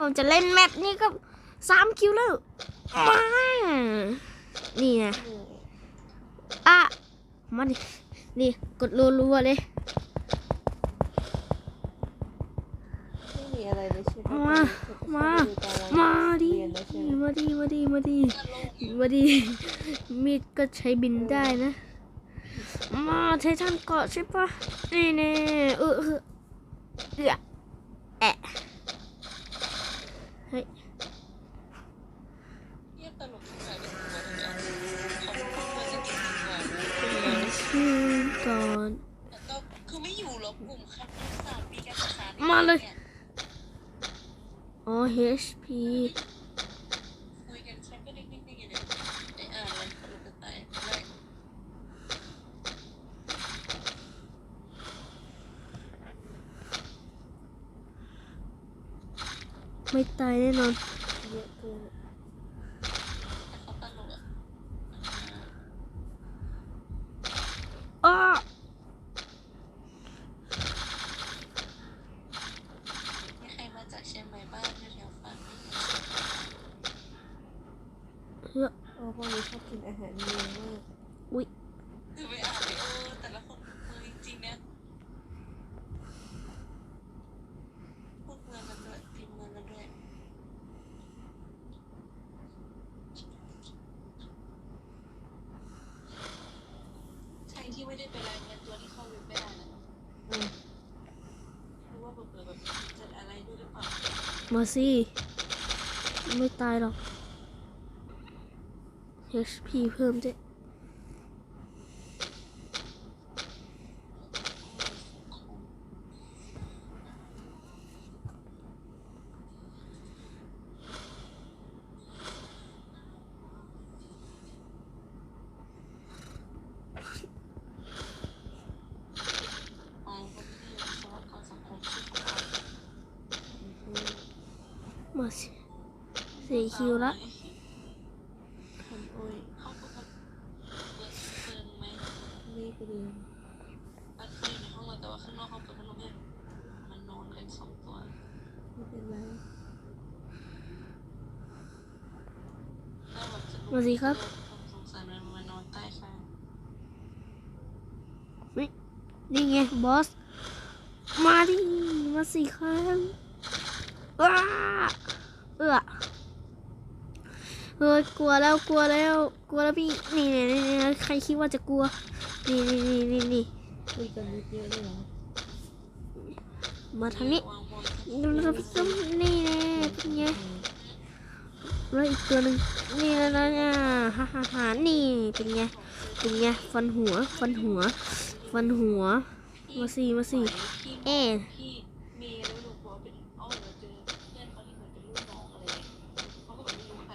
ผมจะเล่นแมปนี้ก็สามคิวแล้วมานี่นะอะมาดินี่กดรัวๆเลยไม่มีอะไรเลยใช่ไหมมา มา มาดิเรียนแล้วใช่ไหมมาดิ มาดิ มาดิ มาดิ มีดก็ใช้บินได้นะ มาไททันเกาะใช่ปะนี่แน่เออเออเออแอะ ก่อนแต่ก็คือไม่อยู่หรอกกลุ่มคณะศาสตร์มีการศึกษามาเลยนี่อ๋อ HP คุยกันแค่ก็เด็กๆๆเนี่ยไอ้อ่านมันตลกจะตายได้ไม่ตายแน่นอน เยอะเกิน แต่เขาตลกอะ อ้อ มีใครมาจากเชียงใหม่บ้างแถวๆฝั่งนี้ เฮ้อโอ้พวกนี้ชอบกินอาหารเมืองมากอุ้ยคือไปอ่านไปเออแต่ละคนเออจริงๆนะพูดเมืองกันด้วยพิมพ์เมืองกันด้วยใช่ที่ไม่ได้ไปรายงานตัวที่เข้าเว็บไม่ได้นะอืมรู้ว่าเปิดแบบจะอะไรด้วยหรือเปล่า มาสิไม่ตายหรอก HP เพิ่มด้วย อ๋อคนที่อยู่สวัสดิการสังคมชื่อเขา มาสิสี่คิวละ แบบจะมาสิครับสงสัยมันมานอนใต้ฟ้านี่ไงบอส มาดิ มาสิครับว้าเอือเฮ้ยกลัวแล้วกลัวแล้วกลัวแล้วพี่นี่นี่นี่นี่ใครคิดว่าจะกลัว นี่นี่นี่นี่นี่คุยกันนิดเดียวได้เหรอมาทางนี้วางบนดูดูดูนี่แน่เป็นไง แล้วอีกตัวหนึ่งนี่แล้วนะเนี่ยฮ่าฮ่าฮ่านี่เป็นไงเป็นไงฟันหัวฟันหัว ฟันหัวมาสิมาสิพี่เอ๊ะพี่เมย์แล้วลูกบอกว่าเป็นเอ้าเราเจอเพื่อนเขาที่เหมือนเป็นรุ่นน้องอะไรเงี้ยเขาก็แบบไม่รู้ใคร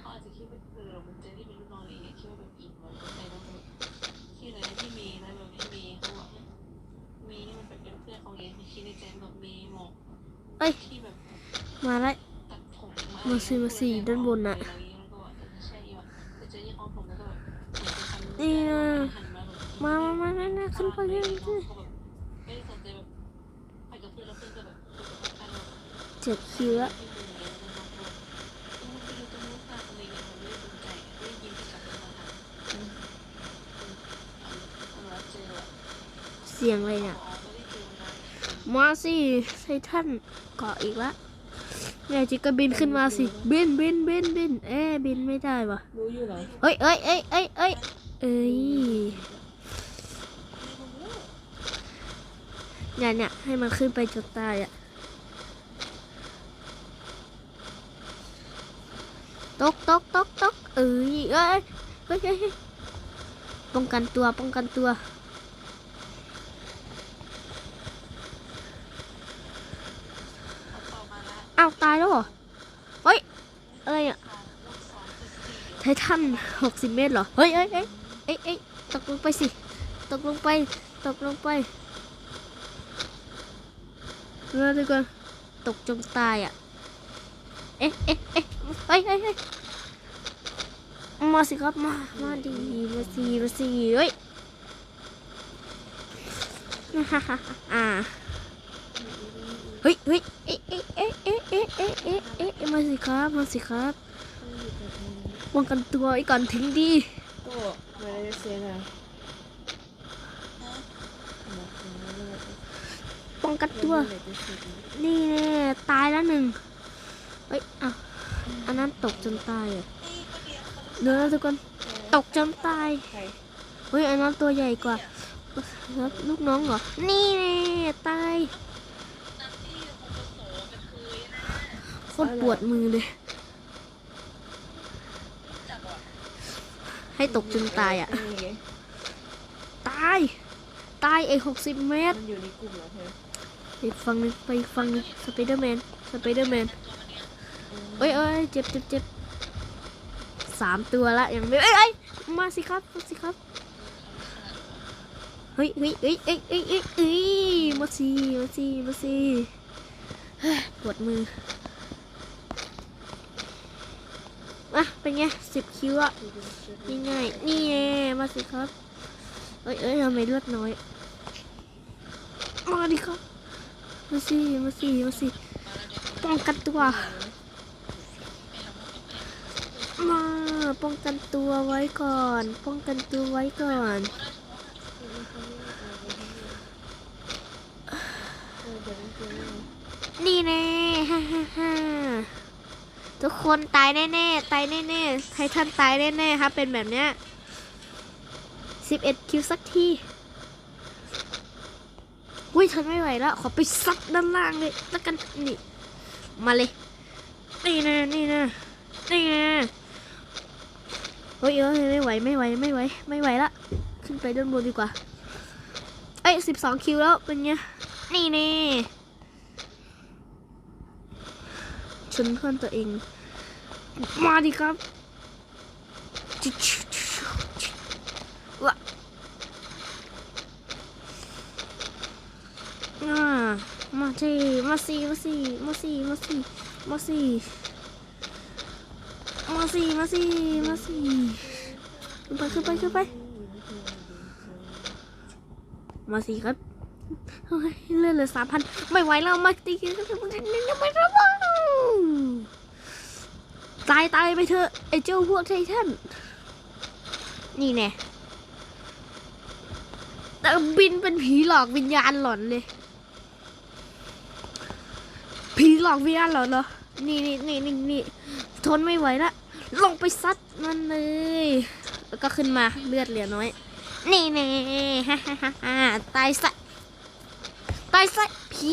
เขาอาจจะคิดว่าเออเราเป็นเจอที่เป็นรุ่นน้องอะไรเงี้ยคิดว่าแบบอินว่าเป็นใครน้องชื่ออะไรนะพี่เมย์นะแบบพี่เมย์เขาบอกเนี่ยเมย์นี่มันเป็นเพื่อนเขาไงคิดในใจแบบเมย์มองเอ้ยที่แบบมาแล้วตัดผม มาสิมาสิด้านบนน่ะนี่นะมามามามาขึ้นไปเลยเจ็ดคิวละเสียงอะไรเนี่ยมาสิไททันเกาะอีกละ เนี่ยจิกก็บินขึ้นมาสิบินบินบินบินเอ๊ะบินไม่ได้วะรู้อยู่เหรอเอ้ยเอ้ยเอ้ยเอ้ยเอ้ยเอ้ยเนี่ยเนี่ยให้มันขึ้นไปจนตายอะตกตกตกตกเอ้ยเอ้ยเฮ้ยเฮ้ยเฮ้ยป้องกันตัวป้องกันตัว อ้าวตายแล้วเหรอเฮ้ยอะไรอะไททันหกสิบเมตรเหรอ เฮ้ยเฮ้ยเฮ้ยเอ้ยเอ้ยตกลงไปสิ ตกลงไป ตกลงไปเออทุกคนตกจมตายอะ เอ๊ะเอ๊ะเอ๊ะเฮ้ยเฮ้ยเฮ้ยมาสิครับมา มาดีมาสิมาสิเฮ้ยฮ่าฮ่าฮ่าอ่าเฮ้ยเฮ้ยเอ๊ะ เอ๊ะเอ๊ะเอ๊ะเอ๊ะเอ๊ะเอ๊ะเอ๊ะมาสิครับมาสิครับต้องอยู่กับมึงป้องกันตัวไอ้ก่อนถึงดีก็มาเลเซียนะบอกเลยว่าจะป้องกันตัวเมื่อไหร่จะเสร็จเนี่ยนี่แน่ตายแล้วหนึ่งเอ้ยอะอันนั้นตกจนตายอะเดี๋ยวนะทุกคนตกจนตายใครเฮ้ยอันนั้นตัวใหญ่กว่าแล้วลูกน้องเหรอนี่แน่ตาย โคตรปวดมือเลย ให้ตกจนตายอะ ตาย ตายไอ้หกสิบเมตรมันอยู่ในกลุ่มเหรอเธอไปฟังหนึงไปอีกฝั่งหนึงสไปเดอร์แมน สไปเดอร์แมน เอ้ยเอ้ยเจ็บเจ็บเจ็บสามตัวละยังไม่เอ้ยเอ้ยมาสิครับมาสิครับเฮ้ยเฮ้ยเอ้ยเอ้ยเอ้ยเอ้ยมาสิมาสิมาสิปวดมือ อะเป็นไงสิบคิวอะง่ายๆนี่ไงมาสิครับ เอ้ยเอ้ยทำไมเลือดน้อย มาดิครับ มาสิ มาสิ มาสิ ป้องกันตัว มาป้องกันตัวไว้ก่อน ป้องกันตัวไว้ก่อนนี่แน่ฮ่าฮ่าฮ่า ทุกคนตายแน่ๆ ตายแน่ๆ ไททันตายแน่ๆ ครับ เป็นแบบเนี้ยสิบเอ็ดคิวสักทีอุ้ยทนไม่ไหวแล้ว ขอไปซัดด้านล่างเลยแล้วกันนี่ มาเลย นี่นะนี่นะนี่นะเฮ้ยเอ้ยไม่ไหวไม่ไหวไม่ไหวไม่ไหวละ ขึ้นไปด้านบนดีกว่า เอ้ยสิบสองคิวแล้วเป็นไง นี่แน่ ชนเพื่อนตัวเอง มาดิครับวะอ่ามาสิมาสิมาสิมาสิมาสิมาสิมาสิมาสิมาสิขึ้นไปขึ้นไปขึ้นไปมาสิครับเฮ้ยเลื่อนเหลือสามพันไม่ไหวแล้วมาตีกันยังไม่ระวัง ตายตายไปเถอะไอ้เจ้าพวกไททันนี่แน่แต่บินเป็นผีหลอกวิญญาณหลอนเลย ผีหลอกวิญญาณหลอนเหรอ นี่นี่นี่นี่นี่ทนไม่ไหวละ ลงไปซัดมันเลย แล้วก็ขึ้นมาเลือดเหลือน้อย นี่แน่ฮ่าฮ่าฮ่าฮ่าตายซะ ตายซะผี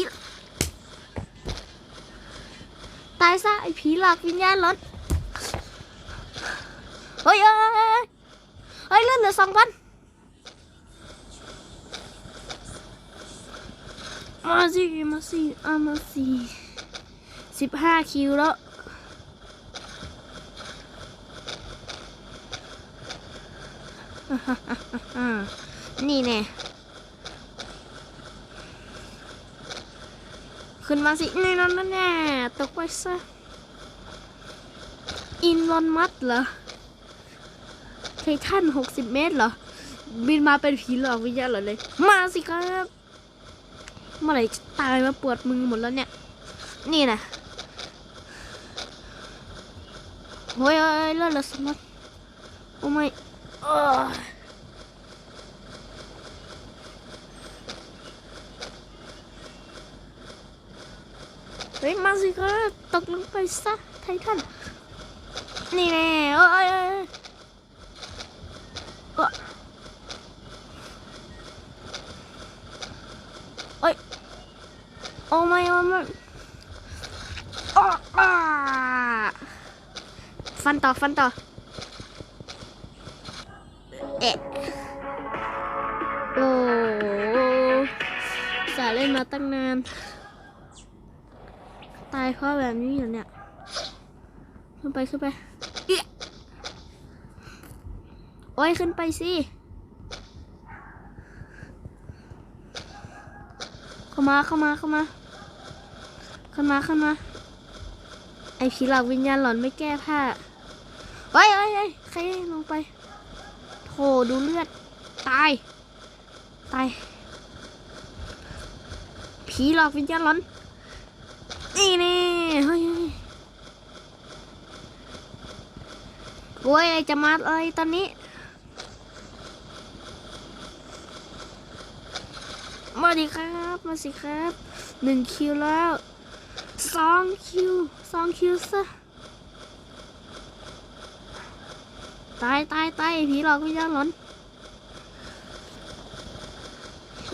ตายซะไอ้ผีหลอกวิญญาณหลอน ฮ้ยเอ้ยเฮ้ยเลื่อดเหลือสองพันมาสิมาสิอามาสิสิบห้าคิวแล้วอ่านี่แน่ขึ้นมาสินี่นั่นนั่นแน่ตกไปซะอินลอนมัดเหรอ ททันหกสิบเมตรเหรอ บินมาเป็นผีหลอกวิญญาณเหรอเลย มาสิครับเมื่อไหร่ตายมาปวดมือหมดแล้วเนี่ย นี่นะโอ้ยโอ้ยเลือดลือสมัดโอ้ไม่เอเฮ้ยมาสิครับตกลงไปซะไททันนี่แน่เอ้ยเอ้ยเอ้ยเอ้ยเอ้ย โอ้ไม่โอ้ไม่อ้ออ้าฟันต่อฟันต่อ เอ๊ะโอ้สาเล่นมาตั้งนาน ตายเพราะแบบนี้เหรอเนี่ย ขึ้นไปขึ้นไปโอ้ยขึ้นไปสิเข้ามาเข้ามาเข้ามา ข้ามาเข้ามาไอผีหลอกวิญญาณหลอนไม่แก้ผ้าเฮ้ยเฮ้ยเฮ้ยใครลงไปโถดูเลือด ตาย ตาย ผีหลอกวิญญาณหลอน นี่นี่เฮ้ยโอ้ยจะมาอะไรตอนนี้ มาดิครับ มาสิครับหนึ่งคิวแล้ว องคิวสองคิวซะตายตายตายผีหลอกวิญญาณหลอน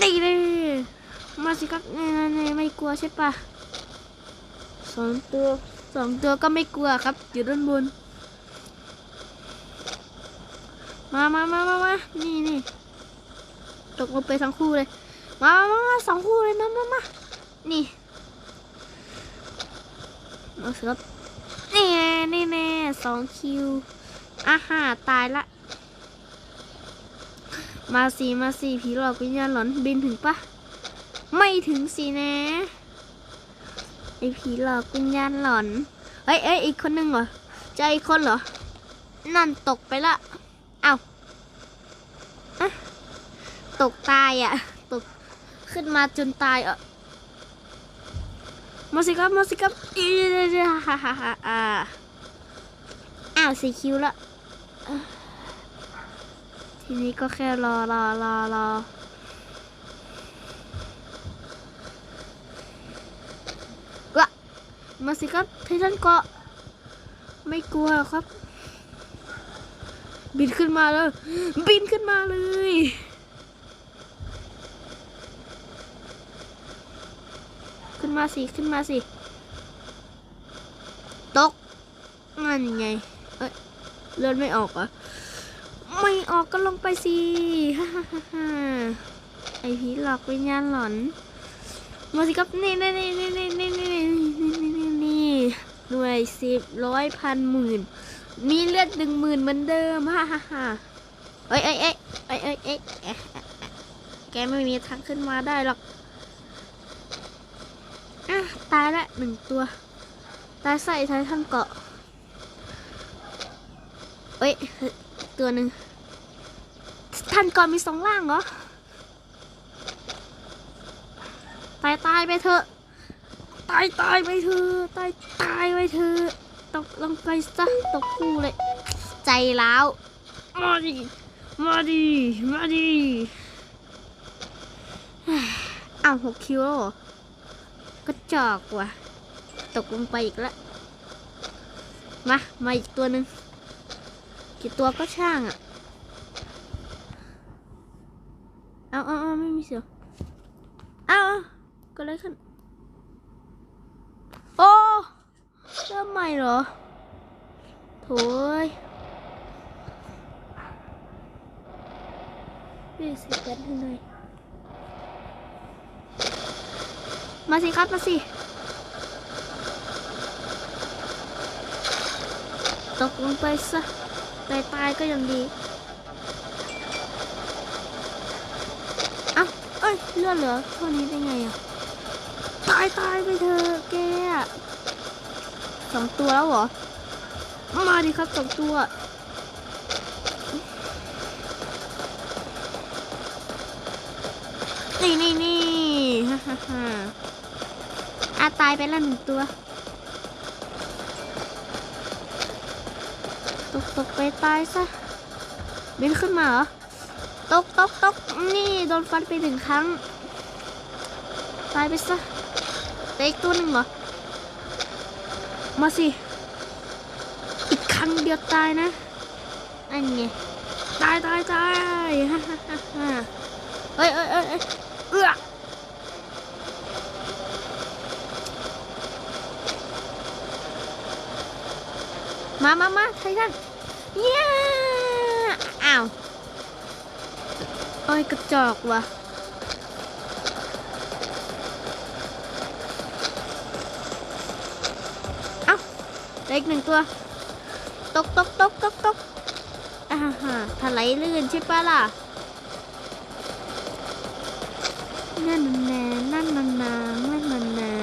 ตีเลยมาสิครับนี่นี่ไม่กลัวใช่ปะสองตัวสองตัวก็ไม่กลัวครับ อยู่ด้านบน มามามามามานี่นี่ตกลงไปทั้งคู่เลย มามามาสองคู่เลยมามามานี่ มาสิครับนี่แน่นี่แน่สองคิวอาหาตายละ มาสีมาสีผีหลอกวิญญาณหลอนบินถึงปะไม่ถึงสินะไอผีหลอกวิญญาณหลอนเอ้ยเอ้ยอีกคนหนึ่งเหรอจะอีกคนเหรอ นั่นตกไปละเอ้าตกตายอะ ตกขึ้นมาจนตายอะ มาสิครับมาสิครับอีฮ่าฮ่าฮ่าอ่าอ้าวสีคิวละทีนี้ก็แค่รอรอรอรอวะมาสิครับไททันเกาะไม่กลัวครับ บินขึ้นมาเลย บินขึ้นมาเลย ขึ้นมาสิ ขึ้นมาสิ ตกนั่นไง เอ้ยเลือดไม่ออกเหรอะ ไม่ออกก็ลงไปสิฮ่าฮ่าฮ่าฮ่าไอผีหลอกวิญญาณหลอน มาสิครับนี่นี่นี่นี่นี่นี่นี่นี่นี่นี่นี่หน่วยสิบร้อยพันหมื่น มีเลือดหนึ่งหมื่นเหมือนเดิมฮ่าฮ่าฮ่าเอ้ยเอ้ยเอ้ยเอ้ยเอ้ยเอ้ยเอ้ยแกไม่มีทางขึ้นมาได้หรอกอะ ตายละหนึ่งตัว ตายใส่ท้ายทั้งเกาะเอ้ย ตัวหนึ่งท่านก่อนมีสองล่างเหรอ ตายตายไปเถอะ ตายตายไปเถอะ ตายตายไปเถอะตกลงไปซะตกคู่เลย ใจร้าวมาดิ มาดิ มาดิอ้าวหกคิวแล้วเหรอ ก็จอกว่ะ ตกลงไปอีกแล้วมา มาอีกตัวหนึ่งกี่ตัวก็ช่างอะ เอาเอาเอาไม่มีเสียงเอาเอาก็เลยขึ้น โอ้เริ่มใหม่เหรอโถยนี่สิแป๊บนึงหน่อย มาสิครับมาสิ ตกลงไปซะตายตายก็ยังดีอ้าเอ้ยเลือดเหลือเท่านี้ได้ไงอะ ตายตายไปเถอะแกสองตัวแล้วเหรอ มาดิครับสองตัวนี่นี่นี่ฮ่าฮ่าฮ่า อาตายไปแล้วหนึ่งตัว ตกตกไปตายซะบินขึ้นมาเหรอ ตกตกตกนี่โดนฟันไปหนึ่งครั้ง ตายไปซะแต่อีกตัวหนึ่งเหรอ มาสิ อีกครั้งเดียวตายนะ อันไงตายตายตายฮ่าฮ่าฮ่าฮ่าเอ้ยเอ้ยเอ้ยเอ้ยเอื้อ มามามาไททันเย้อ้าวโอ้ยกระจอกว่ะเอ้าเล็กหนึ่งตัว ตกตกตกตกตกอ่าฮะถลายลื่นใช่ปะล่ะนั่นมันน่นั่นมันนานั่นมันา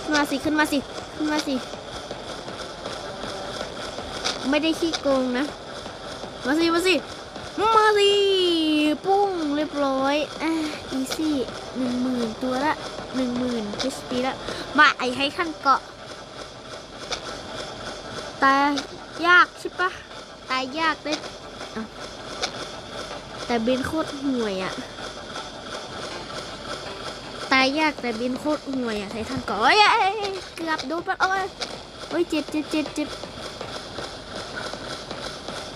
ขึ้นมาสิ ขึ้นมาสิ ขึ้นมาสิ ไม่ได้ขี้โกงนะ มาสิ มาสิ มาสิ ปุ้งเรียบร้อยอะอีซี่หนึ่งหมื่นตัวละหนึ่งหมื่น HP แล้วมาไอให้ขั้นเกาะ ตายยากใช่ปะตายยากเลยอะแต่บินโคตรห่วยอะตายยากแต่บินโคตรห่วยอะไททันเกาะเอ้ยเอ้ยเอ้ยเกือบโดนปะโอ้ยโอ้ยเจ็บเจ็บเจ็บเจ็บ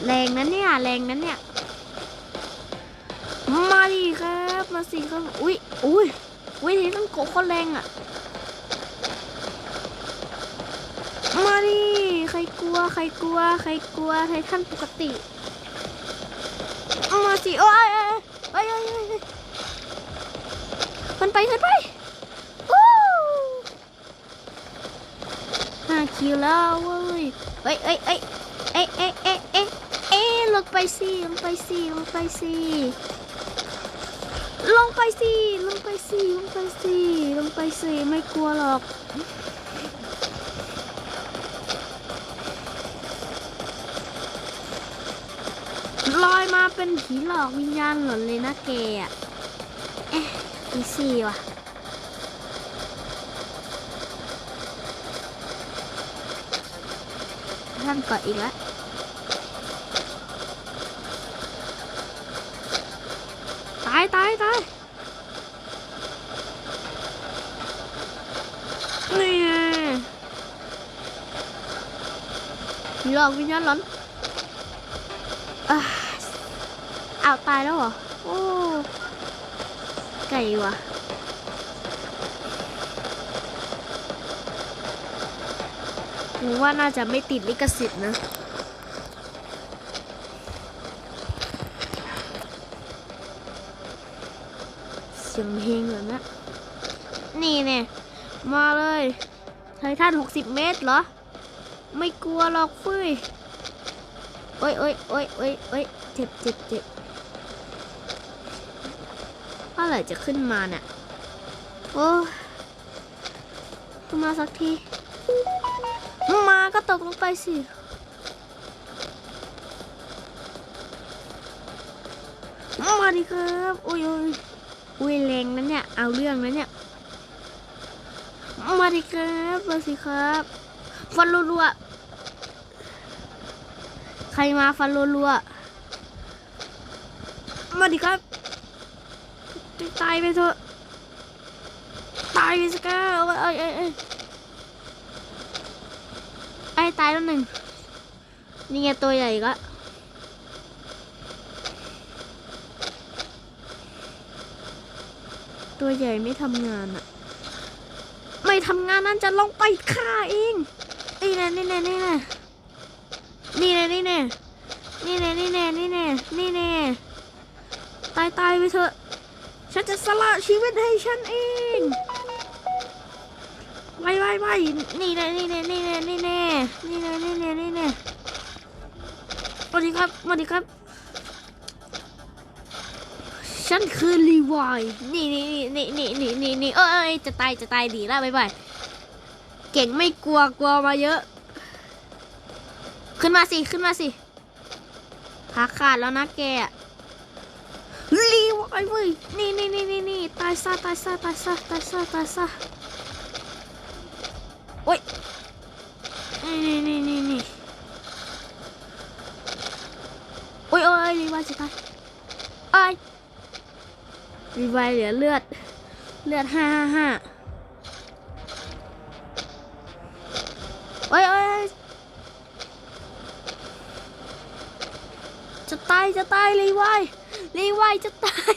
แรงนั้นเนี่ยแรงนั้นเนี่ย มาดิครับมาสิครับอุ้ยอุ้ยอุ้ยทีต้องโกคนแรงอะ มาดิใครกลัวใครกลัว ใครกลัวไททันปกติ มาสิโอ้ยโอ้ยโอ้ยมันไปขึ้นไปห้าคิวแล้วเว้ยเอ้ยเอ้ยเอ้ยเอ้ยเอ้ย ไปสิลงไปสิลงไปสิลงไปสิลงไปสิลงไปสิลงไปสิไม่กลัวหรอกลอยมาเป็นผีหลอกวิญญาณหล่นเลยนะแกอะเอ๊ะอีซี่ว่ะท่านกดอีกแล้ว ตายตายตายนี่ไงผี หลอกวิญญาณหลอนอ้าวตายแล้วเหรอ โอ้ ไก่ว่ะผมว่าน่าจะไม่ติดลิขสิทธิ์นะเสียงเพลงแบบนี้นี่เนี่ยมาเลยไททัน60เมตรเหรอ ไม่กลัวหรอกฟุยโอ้ยโอ้ยโอ้ยโอ้ยโอ้ยเจ็บเจ็บเจ็บเมื่อไหร่จะขึ้นมาเนี่ยโอ้ยขึ้นมาสักที มาก็ตกลงไปสิมาดิครับอุ้ยอุ้ยอุ้ยแรงนั้นเนี่ย เอาเรื่องนั้นเนี่ย มาดิครับมาสิครับ ฟันรัวๆ ใครมาฟันรัวๆ มาดิครับ ตายไปเถอะ ตายไปสิครับเอ้ยเอ้ยเอ้ยไอ้ตายแล้วหนึ่ง นี่ไงตัวใหญ่ก็ตัวใหญ่ไม่ทำงานอะไม่ทำงานนั่นจะลงไปฆ่าเอง นี่แน่นี่แน่นี่แน่นี่แน่นี่แน่นี่แน่นี่แน่นี่แน่นี่แน่ตายตายไปเถอะ ฉันจะสละชีวิตให้ฉันเองไปไปไปนี่แน่นี่แน่นี่แน่นี่แน่นี่แน่นี่แน่นี่แน่สวัสดีครับสวัสดีครับ ฉันคือรีวายนี่นี่นี่นี่นี่นี่นี่เอ้ยจะตายจะตายดีแล้วบายบาย เก่งไม่กลัวกลัวมาเยอะ ขึ้นมาสิขึ้นมาสิขาขาดแล้วนะแกอะรีวายเว้ยนี่นี่นี่นี่นี่ตายซะตายซะตายซะตายซะตายซะโอ้ยนี่นี่นี่นี่นี่โอ้ยโอ้ยรีวายจะตายเอ้รีไวล์เหลือเลือด เลือดห้าห้าห้าโอ้ยโอ้ยจะตายจะตายรีไวล์รีไวล์จะตาย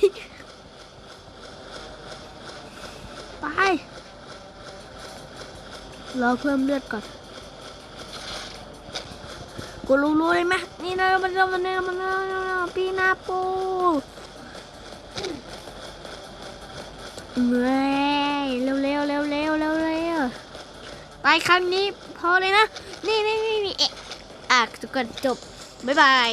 ตายรอเพิ่มเลือดก่อนกูรู้รู้เลยไหมนี่นะมันมันมันมันปีนาปูเว้ยเร็วเร็วเร็วเร็วเร็วเร็วไปครั้งนี้พอเลยนะ นี่นี่นี่นี่เอ๊ะอะทุกคนจบ บ๊ายบาย